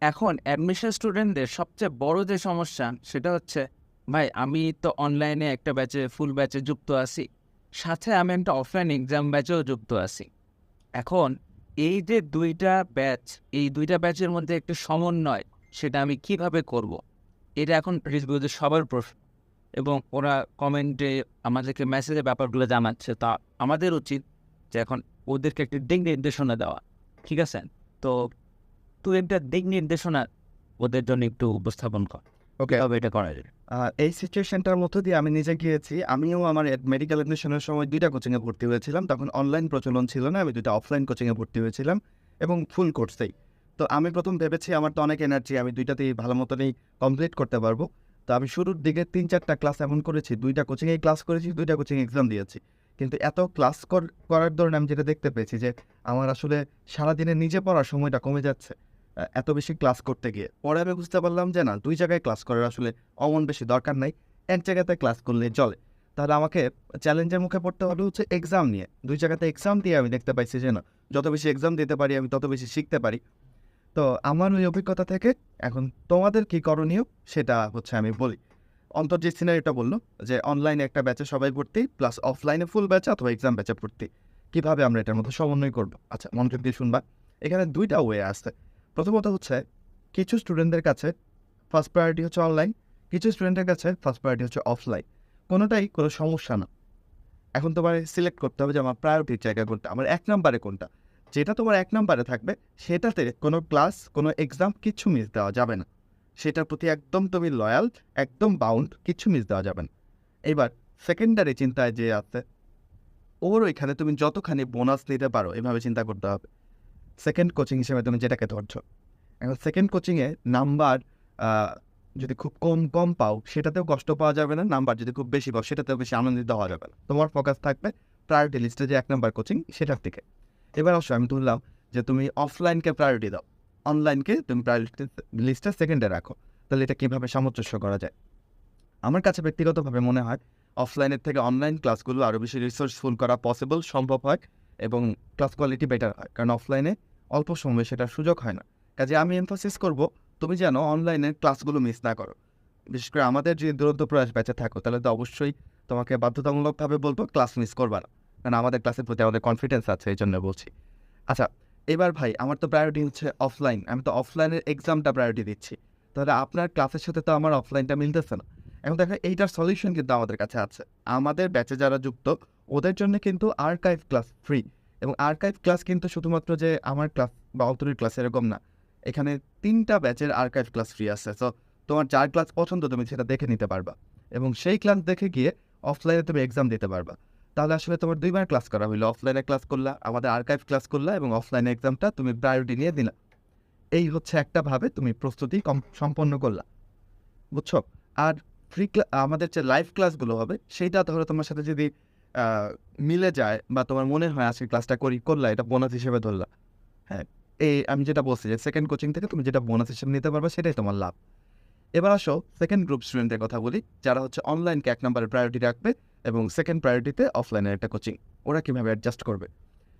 এখন অ্যাডমিশন স্টুডেন্টদের সবচেয়ে বড় যে সমস্যা, সেটা হচ্ছে, ভাই, আমি তো অনলাইনে একটা ব্যাচে ফুল ব্যাচে যুক্ত আছি। সাথে আমি একটা অফলাইন এক্সাম ব্যাচেও যুক্ত আছি। এখন এই যে দুইটা ব্যাচ এই দুইটা ব্যাচের মধ্যে একটা সমন্বয়, সেটা আমি কীভাবে করব। এটা এখন রিভিউদের সবার প্রশ্ন। এবং ওরা কমেন্টে আমাদেরকে মেসেজের ব্যাপারগুলো জানাচ্ছে। তা আমাদের উচিত যে এখন ওদেরকে একটা দিক নির্দেশনা দেওয়া। ঠিক আছে? তো একটা দিক নির্দেশনা ওদের জন্য একটু উপস্থাপন কর। ওকে কীভাবে এটা করা যায়? এই সিচুয়েশনটার মধ্য দিয়ে আমি নিজে গিয়েছি। আমিও আমার মেডিকেল এডমিশনের সময় দুইটা কোচিংয়ে ভর্তি হয়েছিলাম। তখন অনলাইন প্রচলন ছিল না আমি দুইটা অফলাইন কোচিংয়ে ভর্তি হয়েছিলাম এবং ফুল কোর্সেই তো আমি প্রথম ভেবেছি আমার তো অনেক এনার্জি আমি দুইটাতেই ভালো মতনই কমপ্লিট করতে পারব। তো আমি শুরুর দিকে তিন চারটা ক্লাস এমন করেছি দুইটা কোচিংয়েই ক্লাস করেছি দুইটা কোচিং এক্সাম দিয়েছি। কিন্তু এত ক্লাস করার দরুন আমি যেটা দেখতে পেয়েছি যে আমার আসলে সারাদিনে নিজে পড়ার সময়টা কমে যাচ্ছে। এত বেশি ক্লাস করতে গিয়ে। পরে আমি বুঝতে পারলাম যে না, দুই জায়গায় ক্লাস করার আসলে অমন বেশি দরকার নাই, এক জায়গাতে ক্লাস করলে চলে। তাহলে আমাকে চ্যালেঞ্জের মুখে পড়তে হবে হচ্ছে এক্সাম নিয়ে। দুই জায়গাতে এক্সাম দিয়ে আমি দেখতে পাইছি যে না, যত বেশি এক্সাম দিতে পারি, আমি তত বেশি শিখতে পারি। তো আমার ওই অভিজ্ঞতা থেকে এখন তোমাদের কি করণীয় সেটা হচ্ছে আমি বলি। অন্তর যে সিনারিটা বলল যে অনলাইনে একটা ব্যাচে সবাই ভর্তি প্লাস অফলাইনে ফুল ব্যাচে অথবা এক্সাম ব্যাচে ভর্তি। কীভাবে আমরা এটার মধ্যে সমন্বয় করব? আচ্ছা মনোযোগ দিয়ে শুনবা। এখানে দুইটা ওয়ে আছে প্রথমত হচ্ছে, কিছু স্টুডেন্টদের কাছে ফার্স্ট প্রায়োরিটি হচ্ছে অনলাইন কিছু স্টুডেন্টের কাছে ফার্স্ট প্রায়োরিটি হচ্ছে অফলাইন কোনোটাই কোনো সমস্যা না। এখন তোমার সিলেক্ট করতে হবে যে আমার প্রায়োরিটির জায়গা কোনটা, আমার এক নম্বরে কোনটা। যেটা তোমার এক নম্বরে থাকবে, সেটাতে কোনো ক্লাস কোনো এক্সাম কিচ্ছু মিস দেওয়া যাবে না। সেটার প্রতি একদম তুমি লয়াল একদম বাউন্ড কিচ্ছু মিস দেওয়া যাবে না। এবার সেকেন্ডারি চিন্তায় যে আছে, ওর ওইখানে তুমি যতখানি বোনাস নিতে পারো, এভাবে চিন্তা করতে হবে। সেকেন্ড কোচিং হিসেবে তুমি যেটাকে ধরছো। এখন সেকেন্ড কোচিংয়ে নাম্বার যদি খুব কম কম পাও, সেটাতেও কষ্ট পাওয়া যাবে না। নাম্বার যদি খুব বেশি পাও, সেটাতেও বেশি আনন্দিত হওয়া যাবে না। তোমার ফোকাস থাকবে প্রায়োরিটি লিস্টে যে এক নাম্বার কোচিং সেটার দিকে। এবার অবশ্যই আমি তুললাম যে তুমি অফলাইনকে প্রায়োরিটি দাও। অনলাইনকে তুমি প্রায়োরিটি লিস্টে সেকেন্ডে রাখো। তাহলে এটা কীভাবে সামঞ্জস্য করা যায়? আমার কাছে ব্যক্তিগতভাবে মনে হয় অফলাইনের থেকে অনলাইন ক্লাসগুলো আরও বেশি রিসোর্সফুল করা পসিবল সম্ভব হয়। এবং ক্লাস কোয়ালিটি বেটার হয়। কারণ অফলাইনে অল্প সময়ে সেটার সুযোগ হয় না। কাজে আমি এমফোসিস করব, তুমি যেন অনলাইনে ক্লাসগুলো মিস না করো। বিশেষ করে আমাদের যে দুরন্ত প্রয়াস ব্যাচে থাকো, তাহলে তো অবশ্যই তোমাকে বাধ্যতামূলকভাবে বলব ক্লাস মিস করবা না। কারণ আমাদের ক্লাসের প্রতি আমাদের কনফিডেন্স আছে, এই জন্য বলছি। আচ্ছা এবার ভাই, আমার তো প্রায়োরিটি হচ্ছে অফলাইন আমি তো অফলাইনের এক্সামটা প্রায়োরিটি দিচ্ছি। তাহলে আপনার ক্লাসের সাথে তো আমার অফলাইনটা মিলতেছে না। এখন দেখো, এইটার সলিউশন কিন্তু আমাদের কাছে আছে। আমাদের ব্যাচে যারা যুক্ত ওদের জন্য কিন্তু আর্কাইভ ক্লাস ফ্রি এবং আর্কাইভ ক্লাস কিন্তু শুধুমাত্র যে আমার ক্লাস বা অন্তরের ক্লাস এরকম না, এখানে তিনটা ব্যাচের আর্কাইভ ক্লাস ফ্রি আছে। সো তোমার যার ক্লাস পছন্দ তুমি সেটা দেখে নিতে পারবা এবং সেই ক্লাস দেখে গিয়ে অফলাইনে তুমি এক্সাম দিতে পারবা। তাহলে আসলে তোমার দুইবার ক্লাস করা হইল। অফলাইনে ক্লাস করলা, আমাদের আর্কাইভ ক্লাস করলা এবং অফলাইনে এক্সামটা তুমি প্রায়োরিটি নিয়ে দিলা। এই হচ্ছে একটা ভাবে তুমি প্রস্তুতি কম, সম্পন্ন করলা। বুঝছ? আর ফ্রি আমাদের যে লাইভ ক্লাসগুলো হবে, সেইটা ধরো তোমার সাথে যদি মিলে যায় বা তোমার মনে হয় আজকে ক্লাসটা করি, করলা, এটা বোনাস হিসেবে ধরলা। হ্যাঁ এই আমি যেটা বলছি যে সেকেন্ড কোচিং থেকে তুমি যেটা বোনাস হিসেবে নিতে পারবে সেটাই তোমার লাভ। এবার আসো সেকেন্ড গ্রুপ স্টুডেন্টের কথা বলি, যারা হচ্ছে অনলাইনকে এক নম্বরের প্রায়োরিটি রাখবে এবং সেকেন্ড প্রায়োরিটিতে অফলাইনের একটা কোচিং ওরা কীভাবে অ্যাডজাস্ট করবে?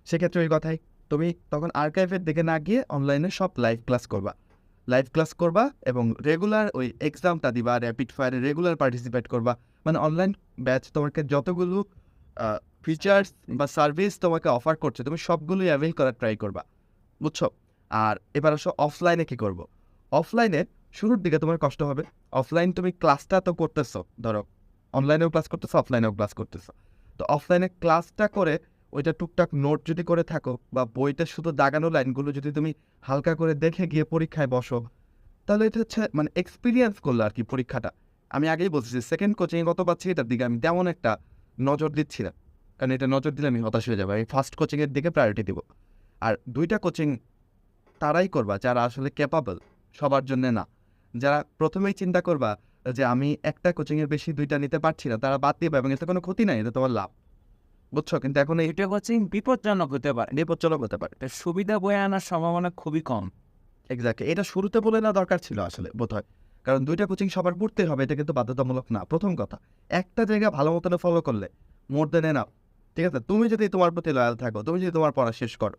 সেক্ষেত্রে ওই কথাই, তুমি তখন আর্কাইভের দিকে না গিয়ে অনলাইনে সব লাইভ ক্লাস করবা। লাইভ ক্লাস করবা এবং রেগুলার ওই এক্সামটা দিবা র্যাপিড ফায়ারে রেগুলার পার্টিসিপেট করবা। মানে অনলাইন ব্যাচ তোমাকে যতগুলো ফিচার্স বা সার্ভিস তোমাকে অফার করছে, তুমি সবগুলোই অ্যাভেল করার ট্রাই করবা, বুঝছ? আর এবার আসো অফলাইনে কী করব? অফলাইনে শুরুর দিকে তোমার কষ্ট হবে। অফলাইন তুমি ক্লাসটা তো করতেছো, ধরো অনলাইনেও ক্লাস করতেছো অফলাইনেও ক্লাস করতেছো। তো অফলাইনে ক্লাসটা করে ওইটা টুকটাক নোট যদি করে থাকো বা বইটা শুধু দাগানো লাইনগুলো যদি তুমি হালকা করে দেখে গিয়ে পরীক্ষায় বসো, তাহলে এটা হচ্ছে মানে এক্সপিরিয়েন্স করল আর কি পরীক্ষাটা। আমি আগেই বলছি যে সেকেন্ড কোচিংয়ে কত পাচ্ছি এটার দিকে আমি তেমন একটা নজর দিচ্ছি না। কারণ এটা নজর দিলে আমি হতাশ হয়ে যাব। আমি ফার্স্ট কোচিংয়ের দিকে প্রায়োরিটি দিব। আর দুইটা কোচিং তারাই করবা যারা আসলে ক্যাপাবল সবার জন্য না। যারা প্রথমেই চিন্তা করবা যে আমি একটা কোচিংয়ের বেশি দুইটা নিতে পারছি না তারা বাদ দিবে এবং এতে কোনো ক্ষতি নাই এটা তোমার লাভ। বুঝছ? কিন্তু এখন এই এটা কোচিং বিপজ্জনক হতে পারে। বিপজ্জনক হতে পারে। সুবিধা বয়ে আনার সম্ভাবনা খুবই কম। এক্স্যাক্টলি এটা শুরুতে বলে না দরকার ছিল আসলে বোধ হয় কারণ দুইটা কোচিং সবার পড়তে হবে, এটা কিন্তু বাধ্যতামূলক না। প্রথম কথা, একটা জায়গা ভালো মতন ফলো করলে মোর দেন এনাফ ঠিক আছে? তুমি যদি তোমার প্রতি লয়াল থাকো, তুমি যদি তোমার পড়া শেষ করো,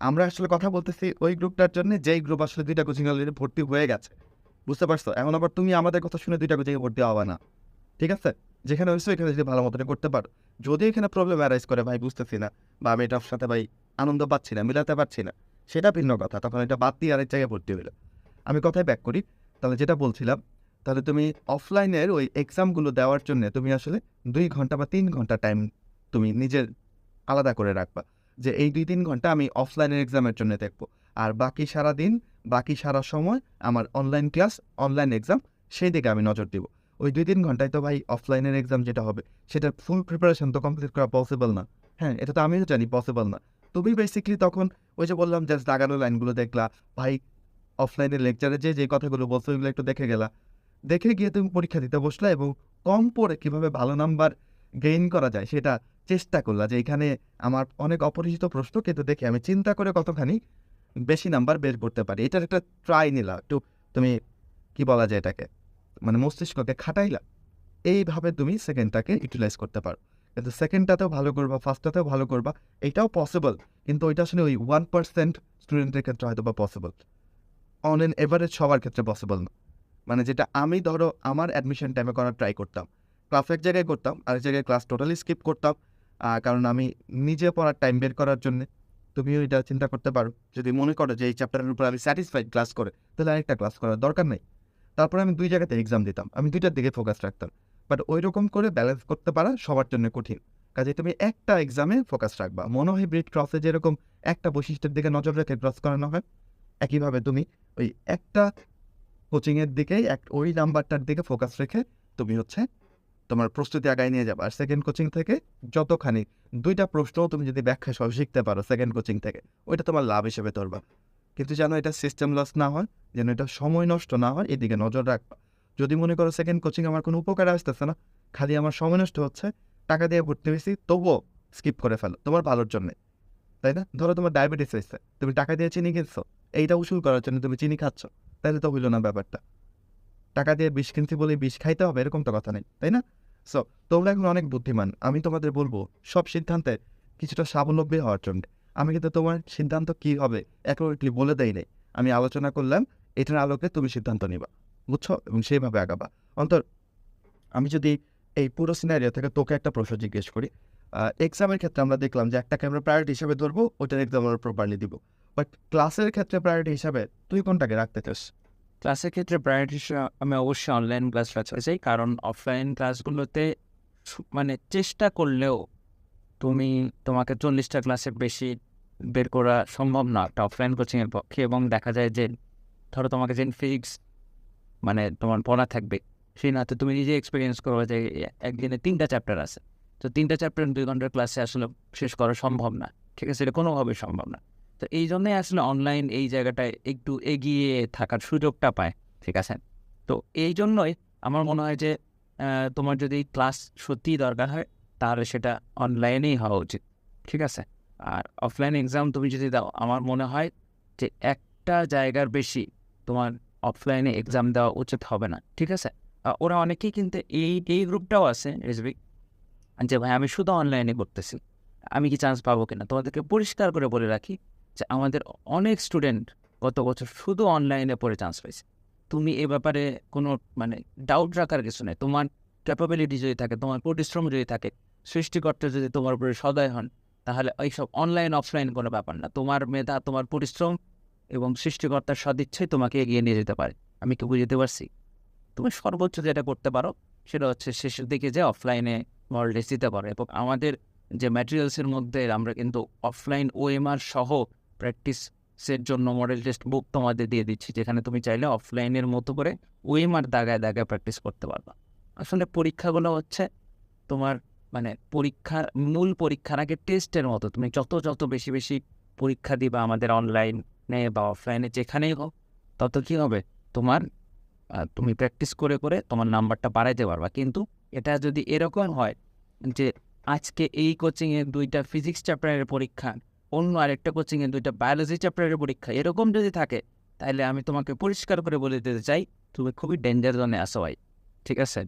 আমরা আসলে কথা বলতেছি ওই গ্রুপটার জন্য, যেই গ্রুপ আসলে দুইটা কোচিং অলরেডি ভর্তি হয়ে গেছে। বুঝতে পারছ? এখন আবার তুমি আমাদের কথা শুনে দুইটা কোচিংয়ে ভর্তি হওয়া না, ঠিক আছে? যেখানে হয়েছে এখানে যদি ভালো মতন করতে পারো। যদি এখানে প্রবলেম অ্যারাইজ করে, ভাই বুঝতেছি না, বা আমি এটার সাথে ভাই আনন্দ পাচ্ছি না, মিলাতে পারছি না, সেটা ভিন্ন কথা, তখন এটা বাদ দিয়ে আরেক জায়গায় ভর্তি হইল। আমি কথায় ব্যাক করি তাহলে যেটা বলছিলাম, তাহলে তুমি অফলাইনের ওই এক্সামগুলো দেওয়ার জন্য তুমি আসলে দুই ঘণ্টা বা তিন ঘণ্টা টাইম তুমি নিজের আলাদা করে রাখবা। যে এই দুই তিন ঘণ্টা আমি অফলাইনের এক্সামের জন্য দেখব। আর বাকি সারা দিন বাকি সারা সময় আমার অনলাইন ক্লাস অনলাইন এক্সাম সেই দিকে আমি নজর দিব। ওই দুই তিন ঘন্টায় তো ভাই অফলাইনের এক্সাম যেটা হবে, সেটার ফুল প্রিপারেশন তো কমপ্লিট করা পসিবল না। হ্যাঁ এটা তো আমিও জানি পসিবল না। তুমি বেসিক্যালি তখন ওই যে বললাম জাস্ট দাগানো লাইনগুলো দেখলা, ভাই অফলাইনের লেকচারে যে যে কথাগুলো বলছো ওইগুলো একটু দেখে গেলা। দেখে গিয়ে তুমি পরীক্ষা দিতে বসলা এবং কম পড়ে কীভাবে ভালো নাম্বার গেইন করা যায় সেটা চেষ্টা করলা যে, এখানে আমার অনেক অপরিচিত প্রশ্ন, কিন্তু দেখে আমি চিন্তা করে কতখানি বেশি নাম্বার বের করতে পারি। এটার একটা ট্রাই নিলা, একটু তুমি কি বলা যায় এটাকে? মানে মস্তিষ্ককে খাটাইলা। এইভাবে তুমি সেকেন্ডটাকে ইউটিলাইজ করতে পারো। কিন্তু সেকেন্ডটাতেও ভালো করবা ফার্স্টটাতেও ভালো করবা, এটাও পসিবল কিন্তু ওইটা আসলে ওই ওয়ান পার্সেন্ট স্টুডেন্টের ক্ষেত্রে হয়তো বা পসিবল অন এভারেজ সবার ক্ষেত্রে পসিবল না। মানে যেটা আমি ধরো আমার অ্যাডমিশন টাইমে করার ট্রাই করতাম। ক্লাস এক জায়গায় করতাম, আরেক জায়গায় ক্লাস টোটালি স্কিপ করতাম। কারণ আমি নিজে পড়ার টাইম বের করার জন্য। তুমিও এটা চিন্তা করতে পারো। যদি মনে করো যে এই চ্যাপ্টারের উপর আমি স্যাটিসফাইড ক্লাস করে, তাহলে আরেকটা ক্লাস করার দরকার নেই। তারপরে আমি দুই জায়গাতে এক্সাম দিতাম। আমি দুইটার দিকে ফোকাস রাখতাম। বাট ওই রকম করে ব্যালেন্স করতে পারা সবার জন্য কঠিন। কাজে তুমি একটা এক্সামে ফোকাস রাখবা। মনে হয় ব্রিড ক্রসে যেরকম একটা বৈশিষ্ট্যের দিকে নজর রেখে ক্রস করানো হয় একইভাবে তুমি ওই একটা কোচিংয়ের দিকেই এক, ওই নাম্বারটার দিকে ফোকাস রেখে তুমি হচ্ছে তোমার প্রস্তুতি আগায় নিয়ে যাবে। আর সেকেন্ড কোচিং থেকে যতখানি দুইটা প্রশ্ন তুমি যদি ব্যাখ্যা সব শিখতে পারো সেকেন্ড কোচিং থেকে, ওইটা তোমার লাভ হিসেবে ধরবা। কিন্তু যেন এটা সিস্টেম লস না হয়, যেন এটা সময় নষ্ট না হয়, এদিকে নজর রাখবা। যদি মনে করো সেকেন্ড কোচিং আমার কোনো উপকার আসতেছে না, খালি আমার সময় নষ্ট হচ্ছে, টাকা দিয়ে ভর্তি হয়েছি, তবুও স্কিপ করে ফেলো, তোমার ভালোর জন্য। তাই না? ধরো তোমার ডায়াবেটিস হয়েছে, তুমি টাকা দিয়ে চিনি কিনছো এইটা উসুল করার জন্য তুমি চিনি খাচ্ছ। তাহলে তো হইল না ব্যাপারটা। টাকা দিয়ে বিষ কিনছি বলে বিষ খাইতে হবে এরকম তো কথা নেই, তাই না? সো তোমরা এখন অনেক বুদ্ধিমান। আমি তোমাদের বলব, সব সিদ্ধান্তে কিছুটা স্বাবলম্বী হওয়ার জন্য। আমি কিন্তু তোমার সিদ্ধান্ত কী হবে অ্যাকুরেটলি বলে দেই নাই। আমি আলোচনা করলাম, এটার আলোকে তুমি সিদ্ধান্ত নিবা, বুঝছ? এবং সেইভাবে আগাবা। অন্তর, আমি যদি এই পুরো সিনারিও থেকে তোকে একটা প্রশ্ন জিজ্ঞেস করি এক্সামের ক্ষেত্রে আমরা দেখলাম যে একটাকে আমরা প্রায়োরিটি হিসাবে ধরবো, ওইটার এক্সাম আমরা প্রপারলি দিব। বাট ক্লাসের ক্ষেত্রে প্রায়োরিটি হিসাবে তুই কোনটাকে রাখতে চাস? ক্লাসের ক্ষেত্রে প্রায়োরিটি আমি অবশ্যই অনলাইন ক্লাস রাখতে চাই। কারণ অফলাইন ক্লাসগুলোতে মানে চেষ্টা করলেও তুমি, তোমাকে চল্লিশটা ক্লাসের বেশি বের করা সম্ভব না। একটা অফলাইন কোচিংয়ের পক্ষে এবং দেখা যায় যে, ধরো তোমাকে যে ফিজিক্স মানে তোমার পড়া থাকবে, সেই নাতে তুমি নিজে এক্সপিরিয়েন্স করবে যে, একদিনে তিনটা চ্যাপ্টার আছে। তো তিনটা চ্যাপ্টার দুই ঘণ্টার ক্লাসে আসলে শেষ করা সম্ভব না। ঠিক আছে? এটা কোনোভাবেই সম্ভব না। তো এই জন্যই আসলে অনলাইন এই জায়গাটায় একটু এগিয়ে থাকার সুযোগটা পায়, ঠিক আছে? তো এই জন্যই আমার মনে হয় যে তোমার যদি ক্লাস সত্যিই দরকার হয়, তাহলে সেটা অনলাইনেই হওয়া উচিত, ঠিক আছে? আর অফলাইন এক্সাম তুমি যদি দাও, আমার মনে হয় যে একটা জায়গার বেশি তোমার অফলাইনে এক্সাম দেওয়া উচিত হবে না, ঠিক আছে? ওরা অনেকেই কিন্তু এই এই গ্রুপটাও আছে রেসবিক যে ভাই আমি শুধু অনলাইনে করতেছি, আমি কি চান্স পাবো কিনা? তোমাদেরকে পরিষ্কার করে বলে রাখি যে আমাদের অনেক স্টুডেন্ট গত বছর শুধু অনলাইনে পড়ে চান্স পাইছে। তুমি এ ব্যাপারে কোনো মানে ডাউট রাখার কিছু নেই। তোমার ক্যাপাবিলিটি যদি থাকে, তোমার পরিশ্রম যদি থাকে, সৃষ্টিকর্তা যদি তোমার উপরে সদয় হন, তাহলে এইসব অনলাইন অফলাইন কোনো ব্যাপার না। তোমার মেধা, তোমার পরিশ্রম এবং সৃষ্টিকর্তার সদিচ্ছাই তোমাকে এগিয়ে নিয়ে যেতে পারে। আমি কি বুঝতে পারছি? তুমি সর্বোচ্চ যেটা করতে পারো, সেটা হচ্ছে শেষের দিকে যে অফলাইনে মডেল দিতে পারো। এবং আমাদের যে ম্যাটেরিয়ালসের মধ্যে আমরা কিন্তু অফলাইন ওএমআর সহ প্র্যাকটিসের জন্য মডেল টেস্ট বুক তোমাদের দিয়ে দিচ্ছি, যেখানে তুমি চাইলে অফলাইনের মতো করে ওএমআর দাগায় দাগায় প্র্যাকটিস করতে পারবা। আসলে পরীক্ষাগুলো হচ্ছে তোমার মানে পরীক্ষার মূল পরীক্ষার আগে টেস্টের মতো। তুমি যত যত বেশি বেশি পরীক্ষা দিবা আমাদের অনলাইনে বা অফলাইনে যেখানেই হোক, তত কী হবে? তোমার তুমি প্র্যাকটিস করে করে তোমার নাম্বারটা বাড়াইতে পারবা। কিন্তু এটা যদি এরকম হয় যে আজকে এই কোচিংয়ে দুইটা ফিজিক্স চ্যাপ্টারের পরীক্ষা অন্য আরেকটা কোচিংয়ে দুইটা বায়োলজি চ্যাপ্টারের পরীক্ষা এরকম যদি থাকে তাহলে আমি তোমাকে পরিষ্কার করে বলে দিতে চাই, তুমি খুবই ডেঞ্জার জোনে আসো ভাই, ঠিক আছে?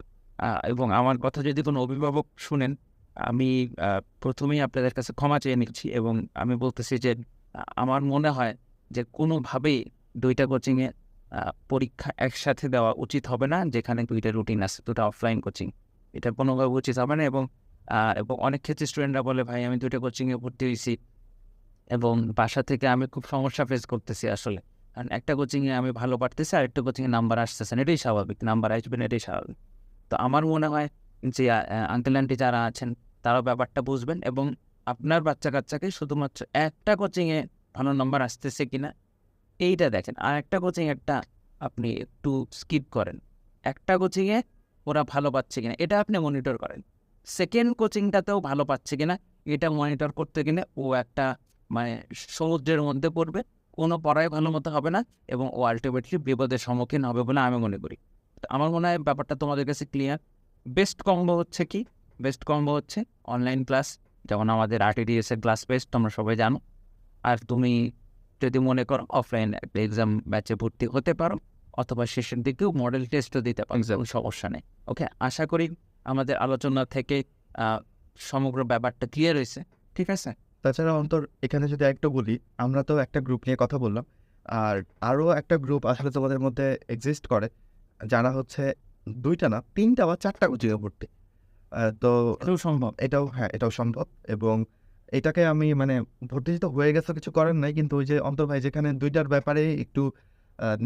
এবং আমার কথা যদি কোনো অভিভাবক শুনেন, আমি প্রথমেই আপনাদের কাছে ক্ষমা চেয়ে নিচ্ছি এবং আমি বলতেছি যে আমার মনে হয় যে কোনোভাবেই দুইটা কোচিংয়ে পরীক্ষা একসাথে দেওয়া উচিত হবে না, যেখানে দুইটা রুটিন আছে দুটো অফলাইন কোচিং এটা কোনোভাবে উচিত হবে না এবং এবং অনেক ক্ষেত্রে স্টুডেন্টরা বলে, ভাই, আমি দুইটা কোচিংয়ে ভর্তি হয়েছি। এবং বাসা থেকে আমি খুব সমস্যা ফেস করতেছি আসলে। কারণ একটা কোচিংয়ে আমি ভালো পারতেছি আর একটা কোচিংয়ে নাম্বার আসতেছে না, এটাই স্বাভাবিক নাম্বার আসবে না, এটাই স্বাভাবিক। তো আমার মনে হয় যে আঙ্কেল আন্টি যারা আছেন, তারাও ব্যাপারটা বুঝবেন এবং আপনার বাচ্চা কাচ্চাকে শুধুমাত্র একটা কোচিংয়ে ভালো নাম্বার আসতেছে কিনা, এইটা দেখেন। আর একটা কোচিং একটা আপনি একটু স্কিপ করেন। একটা কোচিংয়ে ওরা ভালো পাচ্ছে কিনা, এটা আপনি মনিটর করেন। সেকেন্ড কোচিংটাতেও ভালো পাচ্ছে কিনা, এটা মনিটর করতে গেলে ও একটা মানে সমুদ্রের মধ্যে পড়বে কোনো পড়ায় ভালো মতো হবে না এবং ও আলটিমেটলি বিপদের সম্মুখীন হবে বলে আমি মনে করি। তো আমার মনে হয় ব্যাপারটা তোমাদের কাছে ক্লিয়ার বেস্ট কম্বো হচ্ছে কি? বেস্ট কম্বো হচ্ছে অনলাইন ক্লাস যেমন আমাদের আরটিডিএস এর ক্লাস বেস্ট তোমরা সবাই জানো। আর তুমি যদি মনে করো অফলাইন একটা এক্সাম ব্যাচে ভর্তি হতে পারো অথবা শেষের দিকেও মডেল টেস্টও দিতে পারো সমস্যা নেই। ওকে আশা করি আমাদের আলোচনা থেকে সমগ্র ব্যাপারটা ক্লিয়ার হয়েছে। ঠিক আছে? তাছাড়া অন্তর এখানে যদি একটু বলি আমরা তো একটা গ্রুপ নিয়ে কথা বললাম আর আরও একটা গ্রুপ আসলে তোমাদের মধ্যে এক্সিস্ট করে যারা হচ্ছে দুইটা না তিনটা বা চারটা কোচিংয়ে ভর্তি। তো এটাও সম্ভব। এটাও হ্যাঁ এটাও সম্ভব এবং এটাকে আমি মানে ভর্তি তো হয়ে গেছে কিছু করার নাই কিন্তু ওই যে অন্তর ভাই যেখানে দুইটার ব্যাপারে একটু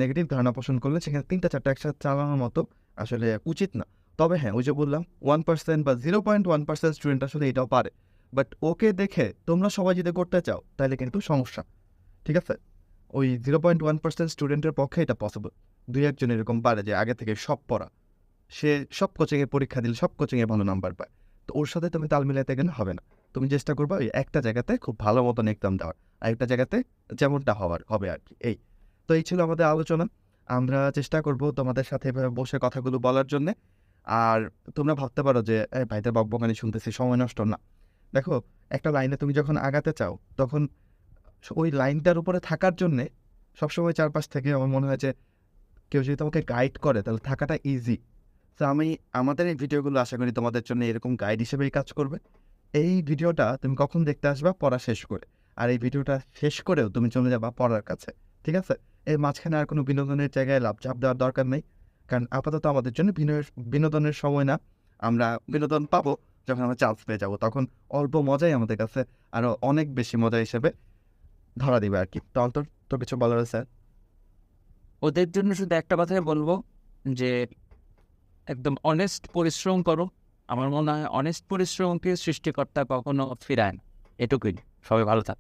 নেগেটিভ ধারণা পোষণ করলে সেখানে তিনটা চারটা একসাথে চালানোর মতো আসলে উচিত না। তবে হ্যাঁ ওই যে বললাম ওয়ান পার্সেন্ট বা zero point one percent student আসলে এটাও পারে। বাট ওকে দেখে তোমরা সবাই যদি করতে চাও, তাহলে কিন্তু সমস্যা। ঠিক আছে? ওই জিরো পয়েন্ট ওয়ান পার্সেন্ট স্টুডেন্টের পক্ষে এটা পসিবল দুই একজন এরকম পারে যে আগে থেকে সব পড়া। সে সব কোচিংয়ে পরীক্ষা দিলে সব কোচিংয়ে ভালো নাম্বার পায়। তো ওর সাথে তুমি তাল মিলাতে গেলে হবে না। তুমি চেষ্টা করবে ওই একটা জায়গাতে খুব ভালো মতন এক্সাম দেওয়ার। আর একটা জায়গাতে যেমনটা হওয়ার, হবে আর কি। এই। তো এই ছিল আমাদের আলোচনা। আমরা চেষ্টা করব তোমাদের সাথে এভাবে বসে কথাগুলো বলার জন্যে। আর তোমরা ভাবতে পারো যে "এই ভাইদের বকবকানি শুনতেছি, সময় নষ্ট না। দেখো, একটা লাইনে তুমি যখন আগাতে চাও, তখন ওই লাইনটার উপরে থাকার জন্যে সবসময় চারপাশ থেকে আমার মনে হয় যে কেউ যদি তোমাকে গাইড করে, তাহলে থাকাটা ইজি তো আমি, আমাদের এই ভিডিওগুলো আশা করি তোমাদের জন্য এরকম গাইড হিসেবেই কাজ করবে। এই ভিডিওটা তুমি কখন দেখতে আসবা, পড়া শেষ করে। আর এই ভিডিওটা শেষ করেও তুমি চলে যাবা পড়ার কাছে, ঠিক আছে? এর মাঝখানে আর কোনো বিনোদনের জায়গায় লাভ চাপ দেওয়ার দরকার নেই। কারণ আপাতত আমাদের জন্য বিনোদ- বিনোদনের সময় না। আমরা বিনোদন পাবো। যখন আমরা চান্স পেয়ে যাব, তখন অল্প মজাই আমাদের কাছে আরও অনেক বেশি মজা হিসেবে ধরা দিবে আর কি। তো অন্তর তো কিছু বলার স্যার ওদের জন্য শুধু একটা কথাই বলব যে, একদম অনেস্ট পরিশ্রম করো। আমার মনে হয় অনেস্ট পরিশ্রমকে সৃষ্টিকর্তা কখনো ফিরায় না। এটুকুই। সবাই ভালো থাক।